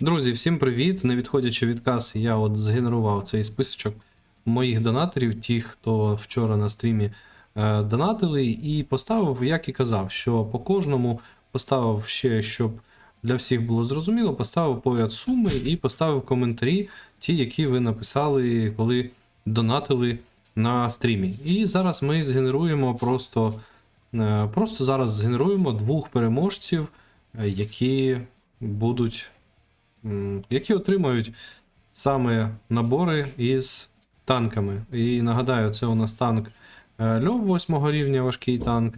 Друзі, всім привіт! Не відходячи від каси, я от згенерував цей списочок моїх донаторів, ті, хто вчора на стрімі е, донатили, і поставив, як і казав, що по кожному поставив ще, щоб для всіх було зрозуміло, поставив поряд суми і поставив коментарі, ті, які ви написали, коли донатили на стрімі. І зараз ми згенеруємо просто, е, просто зараз згенеруємо двох переможців, е, які будуть які отримають саме набори із танками. І нагадаю, це у нас танк е, Льов 8 рівня, важкий танк,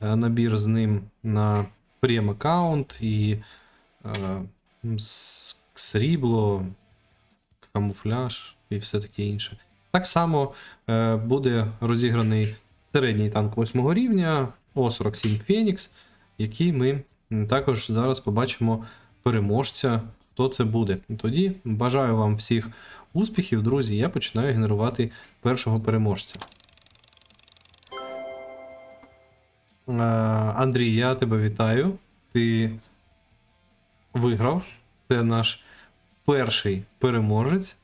е, набір з ним на прем аккаунт і е, срібло, камуфляж і все таке інше. Так само е, буде розіграний середній танк 8 рівня О47 Фенікс, який ми також зараз побачимо переможця, хто це буде. Тоді бажаю вам всіх успіхів, друзі. Я починаю генерувати першого переможця. Е, Андрій, я тебе вітаю. Ти виграв. Це наш перший переможець.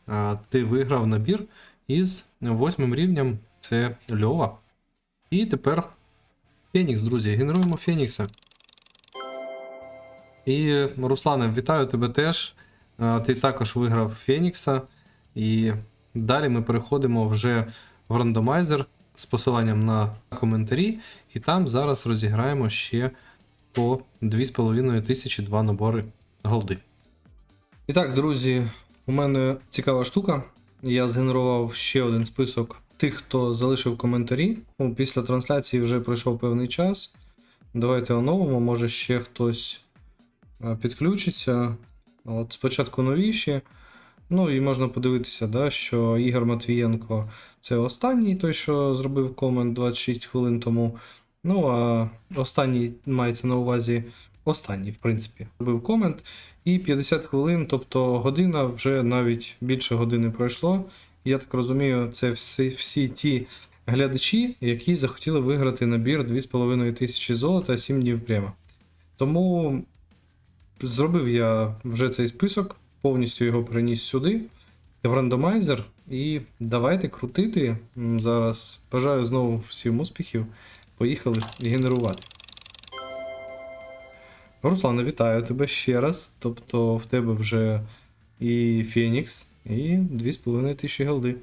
Ти виграв набір із восьмим рівнем. Це Льова. І тепер Фенікс, друзі. Генеруємо Фенікса. І Руслане, вітаю тебе теж. Ти також виграв Фенікса. І далі ми переходимо вже в рандомайзер з посиланням на коментарі. І там зараз розіграємо ще по 2,5 тисячі два набори голди. І так, друзі, у мене цікава штука. Я згенерував ще один список тих, хто залишив коментарі. Після трансляції вже пройшов певний час. Давайте оновимо, може ще хтось підключиться. От спочатку новіші. Ну і можна подивитися, да, що Ігор Матвієнко це останній, той, що зробив комент 26 хвилин тому. Ну, а останній мається на увазі останній, в принципі, зробив комент. І 50 хвилин, тобто година, вже навіть більше години пройшло. Я так розумію, це всі, всі ті глядачі, які захотіли виграти набір 2,5 тисячі золота 7 днів прямо. Тому зробив я вже цей список, повністю його переніс сюди, в рандомайзер. І давайте крутити. Зараз бажаю знову всім успіхів. Поїхали генерувати. Руслане, вітаю тебе ще раз. Тобто в тебе вже і Фенікс, і 2,5 тисячі голди.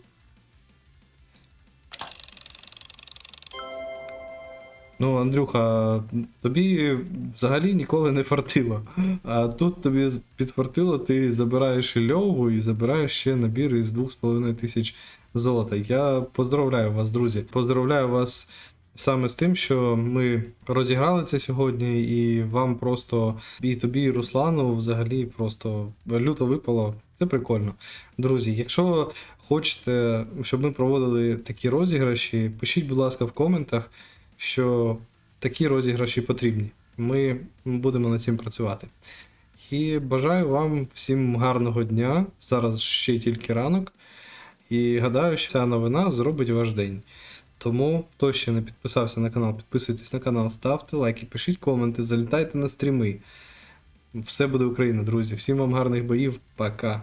Ну, Андрюха, тобі взагалі ніколи не фартило. А тут тобі підфартило, ти забираєш і льову і забираєш ще набір із 2,5 тисяч золота. Я поздравляю вас, друзі. Поздравляю вас саме з тим, що ми розіграли це сьогодні, і вам просто, і тобі, і Руслану, взагалі просто люто випало. Це прикольно. Друзі, якщо хочете, щоб ми проводили такі розіграші, пишіть, будь ласка, в коментах, що такі розіграші потрібні. Ми будемо над цим працювати. І бажаю вам всім гарного дня. Зараз ще тільки ранок. І гадаю, що ця новина зробить ваш день. Тому, хто ще не підписався на канал, підписуйтесь на канал, ставте лайки, пишіть коменти, залітайте на стріми. Все буде Україна, друзі. Всім вам гарних боїв. Пока.